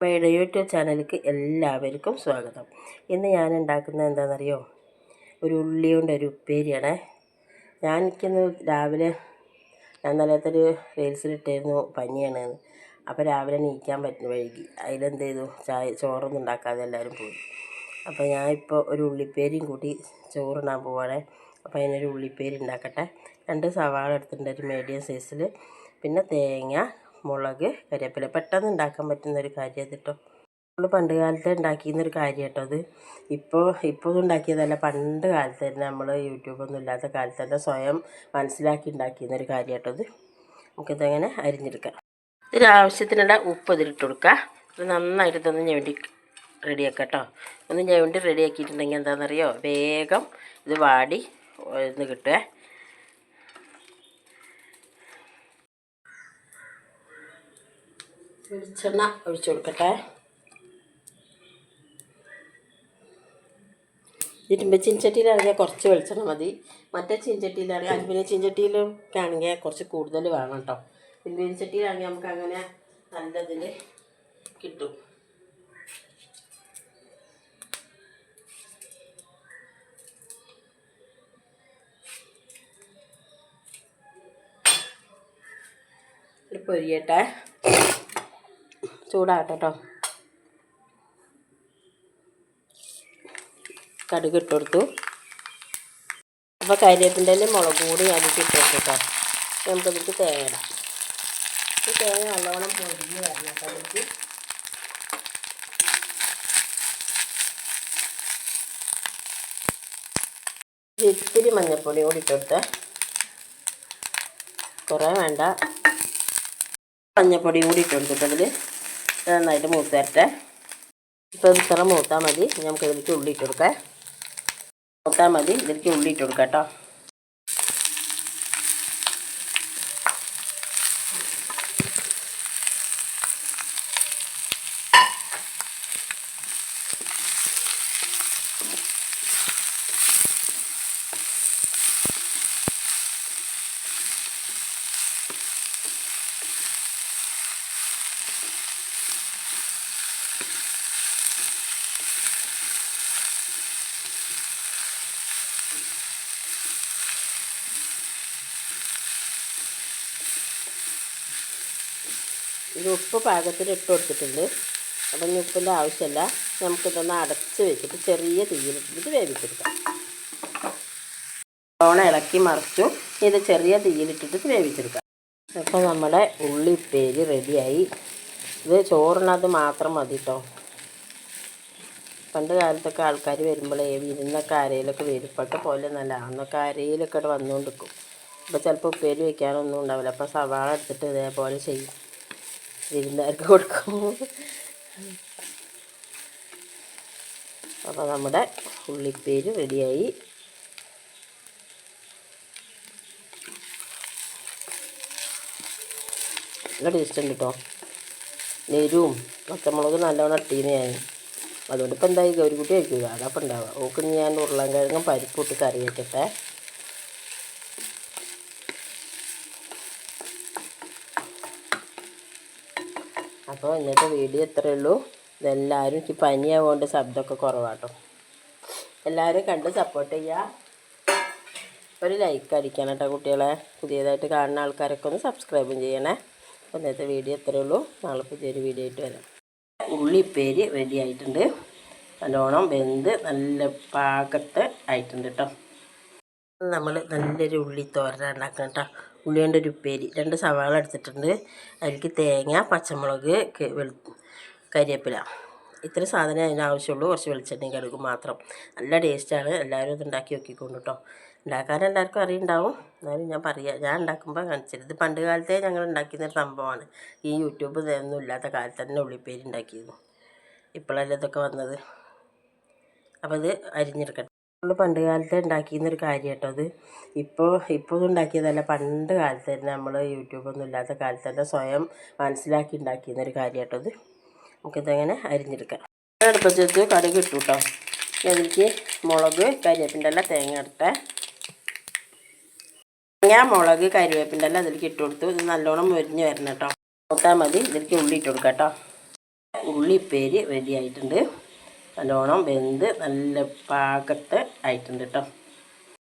അമ്മയുടെ യൂട്യൂബ് ചാനലിലേക്ക് എല്ലാവർക്കും സ്വാഗതം. ഇന്ന് ഞാൻ ഉണ്ടാക്കുന്നത് എന്താണെന്നറിയോ? ഒരു ഉള്ളി കൊണ്ട് ഒരു ഉപ്പേരിയാണ്. ഞാൻ എനിക്കിന്ന് രാവിലെ ഞാൻ നല്ലത്തൊരു റീൽസിലിട്ടായിരുന്നു പനിയാണ്. അപ്പോൾ രാവിലെ നീക്കാൻ പറ്റുന്ന വൈകി. അതിലെന്ത് ചെയ്തു? ചായ ചോറൊന്നും ഉണ്ടാക്കാതെ എല്ലാവരും പോയി. അപ്പോൾ ഞാൻ ഇപ്പോൾ ഒരു ഉള്ളിപ്പേരിയും കൂട്ടി ചോറിടാൻ പോവാണ്. അപ്പോൾ അതിനൊരു ഉള്ളിപ്പേരി ഉണ്ടാക്കട്ടെ. രണ്ട് സവാള എടുത്തിട്ടുണ്ട് ഒരു മീഡിയം സൈസിൽ പിന്നെ തേങ്ങ മുളക് കരിവേപ്പില പെട്ടെന്ന് ഉണ്ടാക്കാൻ പറ്റുന്ന ഒരു കാര്യം അത് കേട്ടോ നമ്മൾ പണ്ട് കാലത്തെ ഉണ്ടാക്കിയിരുന്നൊരു കാര്യം കേട്ടോ അത് ഇപ്പോൾ ഇപ്പോൾ ഉണ്ടാക്കിയതല്ല. പണ്ട് കാലത്ത് തന്നെ നമ്മൾ യൂട്യൂബൊന്നും ഇല്ലാത്ത കാലത്ത് തന്നെ സ്വയം മനസ്സിലാക്കി ഉണ്ടാക്കിയിരുന്നൊരു കാര്യം കേട്ടോ അത്. നമുക്കിതങ്ങനെ അരിഞ്ഞെടുക്കാം. ഇതിനാവശ്യത്തിനുള്ള ഉപ്പ് ഇതിലിട്ട് കൊടുക്കുക. ഇത് നന്നായിട്ട് ഞെണ്ടി റെഡിയാക്കാം കേട്ടോ ഒന്ന് ഞെണ്ടി റെഡിയാക്കിയിട്ടുണ്ടെങ്കിൽ എന്താണെന്നറിയോ വേഗം ഇത് വാടി ഒന്ന് കിട്ടുമേ വെളിച്ചെണ്ണ ഒഴിച്ചു കൊടുക്കട്ടെ. ഇരുമ്പ് ചീൻചട്ടിയിലാണെങ്കിൽ കുറച്ച് വെളിച്ചെണ്ണ മതി. മറ്റേ ചീൻചട്ടിയിലാണെങ്കിൽ അലുമിനിയം ചീൻചട്ടിയിലൊക്കെ ആണെങ്കിൽ കുറച്ച് കൂടുതൽ വേണം കേട്ടോ. അലുമിനിയം ചട്ടിയിലാണെങ്കിൽ നമുക്ക് അങ്ങനെ നല്ലതിൽ കിട്ടും. പൊരിയട്ടെ. ചൂടാകട്ടെ കേട്ടോ കടുക് ഇട്ട് കൊടുത്തു അപ്പോൾ തന്നെ മുളക് കൂടി അതിലേക്ക് ഇട്ട് കൊടുത്തു കേട്ടോ നമുക്കതിലേക്ക് തേങ്ങ ഇടാം. ഈ തേങ്ങ നല്ലോണം പൊരിഞ്ഞ് വരണം കേട്ടോ അതിലേക്ക് ഇത്തിരി മഞ്ഞൾപ്പൊടി കൂടി ഇട്ട് കൊടുത്തേ കുറേ വേണ്ട. മഞ്ഞപ്പൊടിയും കൂടി ഇട്ട് കൊടുത്തിട്ടതിൽ നന്നായിട്ട് മൂത്ത് തരട്ടെ ഇപ്പോൾ ഇത്ര മൂത്താൽ മതി. നമുക്ക് ഇതിലേക്ക് ഉള്ളി ഇട്ട് കൊടുക്കാം. മൂത്താൽ മതി. ഇതിലേക്ക് ഉള്ളിയിട്ട് കൊടുക്കാം കേട്ടോ. ഇത് ഉപ്പ് പാകത്തിന് ഇട്ട് കൊടുത്തിട്ടുണ്ട്. അപ്പം ഇനി ഉപ്പിന്റെ ആവശ്യമില്ല. നമുക്കിതൊന്ന് അടച്ച് വെച്ചിട്ട് ചെറിയ തീയിൽ ഇത് വേവിച്ചെടുക്കാം. ഓണ ഇളക്കി മറിച്ചു. ഇത് ചെറിയ തീയിലിട്ടിട്ട് വേവിച്ചെടുക്കാം. അപ്പോൾ നമ്മുടെ ഉള്ളിപ്പേര് റെഡിയായി. ഇത് ചോറിനത് മാത്രം മതി കേട്ടോ പണ്ട് കാലത്തൊക്കെ ആൾക്കാർ വരുമ്പോഴേ വിരുന്നൊക്കെ അരയിലൊക്കെ വരും. പോലെ നല്ല അന്നൊക്കെ അരയിലൊക്കെ ഇവിടെ വന്നുകൊണ്ടിരിക്കും അപ്പോൾ ചിലപ്പോൾ ഉപ്പേരി വയ്ക്കാനൊന്നും ഉണ്ടാവില്ല. അപ്പോൾ സവാള എടുത്തിട്ട് ഇതേപോലെ ചെയ്യും. വിരുന്നുകാർക്ക് കൊടുക്കും അപ്പോൾ നമ്മുടെ ഉള്ളിപ്പേര് റെഡിയായി. നല്ല ടേസ്റ്റ് ഉണ്ട് കേട്ടോ നെരുവും പച്ചമുളക് നല്ലോണം ഇട്ടീന്ന് ഞാൻ. അതുകൊണ്ട് ഇപ്പം എന്തായി? ഗൗരിക്കുട്ടി കഴിക്കുക അതപ്പം ഉണ്ടാവുക ഓക്ക് ഞാൻ ഉരുളൻ കിഴങ്ങും പരിപ്പ് ഇട്ട് കറി വെക്കട്ടെ. അപ്പോൾ ഇന്നത്തെ വീഡിയോ ഇത്രയേ ഉള്ളൂ. ഇതെല്ലാവരും എനിക്ക് പനിയാവുകൊണ്ട് ശബ്ദമൊക്കെ കുറവാട്ടോ. എല്ലാവരും കണ്ട് സപ്പോർട്ട് ചെയ്യുക. ഒരു ലൈക്ക് അടിക്കണം കേട്ടോ കുട്ടികളെ. പുതിയതായിട്ട് കാണുന്ന ആൾക്കാരൊക്കെ ഒന്ന് സബ്സ്ക്രൈബും ചെയ്യണേ. അപ്പോൾ ഇന്നത്തെ വീഡിയോ ഇത്രയേ ഉള്ളൂ. നാളെ പുതിയൊരു വീഡിയോ ആയിട്ട് വരാം. ഉള്ളിപ്പേര് റെഡി ആയിട്ടുണ്ട്. നല്ലോണം വെന്ത് നല്ല പാകത്ത് ആയിട്ടുണ്ട് കേട്ടോ. നമ്മൾ നല്ലൊരു ഉള്ളി തോരൻ ഉണ്ടാക്കണം കേട്ടോ. ഉള്ളിയുടെ ഒരു ഉപ്പേരി. രണ്ട് സവാള എടുത്തിട്ടുണ്ട്. അതിലേക്ക് തേങ്ങ പച്ചമുളക് വെളു കരിവേപ്പില ഇത്ര സാധനം അതിന് ആവശ്യമുള്ളൂ. കുറച്ച് വെളിച്ചെണ്ണയും കടുകും മാത്രം. നല്ല ടേസ്റ്റാണ് എല്ലാവരും ഇത് ഉണ്ടാക്കി നോക്കിക്കൊണ്ട് കേട്ടോ ഉണ്ടാക്കാൻ എല്ലാവർക്കും അറിയുണ്ടാവും. എന്നാലും ഞാൻ പറയാം ഞാൻ ഉണ്ടാക്കുമ്പോൾ കാണിച്ചത്. ഇത് പണ്ട് കാലത്തെ ഞങ്ങൾ ഉണ്ടാക്കിയിരുന്ന സംഭവമാണ്. ഈ യൂട്യൂബ് ഒന്നും ഇല്ലാത്ത കാലത്ത് തന്നെ ഉള്ളിപ്പേരി ഉണ്ടാക്കിയിരുന്നു ഇപ്പോഴല്ലേ ഇതൊക്കെ വന്നത്. അപ്പോൾ ഇത് അരിഞ്ഞെടുക്കട്ടെ. നമ്മൾ പണ്ട് കാലത്ത് ഉണ്ടാക്കിയിരുന്നൊരു കാര്യം കേട്ടോ അത്. ഇപ്പോൾ ഇപ്പോൾ ഉണ്ടാക്കിയതല്ല. പണ്ട് കാലത്ത് തന്നെ നമ്മൾ യൂട്യൂബൊന്നും ഇല്ലാത്ത കാലത്ത് തന്നെ സ്വയം മനസ്സിലാക്കി ഉണ്ടാക്കിയിരുന്നൊരു കാര്യം കേട്ടോ അത്. നമുക്കിതങ്ങനെ അരിഞ്ഞെടുക്കാം. അടുപ്പത്ത് വെച്ച് കടുക് ഇട്ടു കേട്ടോ അതിലേക്ക് മുളക് കരിവേപ്പിന്റെ എല്ലാം തേങ്ങ ഇട്ടേ തേങ്ങ മുളക് കരിവേപ്പിന്റെ എല്ലാം അതിലേക്ക് ഇട്ട് കൊടുത്തു. ഇത് നല്ലോണം മുരിഞ്ഞ് വരണം കേട്ടോ മൂത്താൽ മതി. ഇതിലേക്ക് ഉള്ളി ഇട്ട് കൊടുക്കാം കേട്ടോ ഉള്ളിപ്പേരി റെഡി ആയിട്ടുണ്ട്. നല്ലോണം വെന്ത് നല്ല പാകത്ത് ആയിട്ടുണ്ട് കേട്ടോ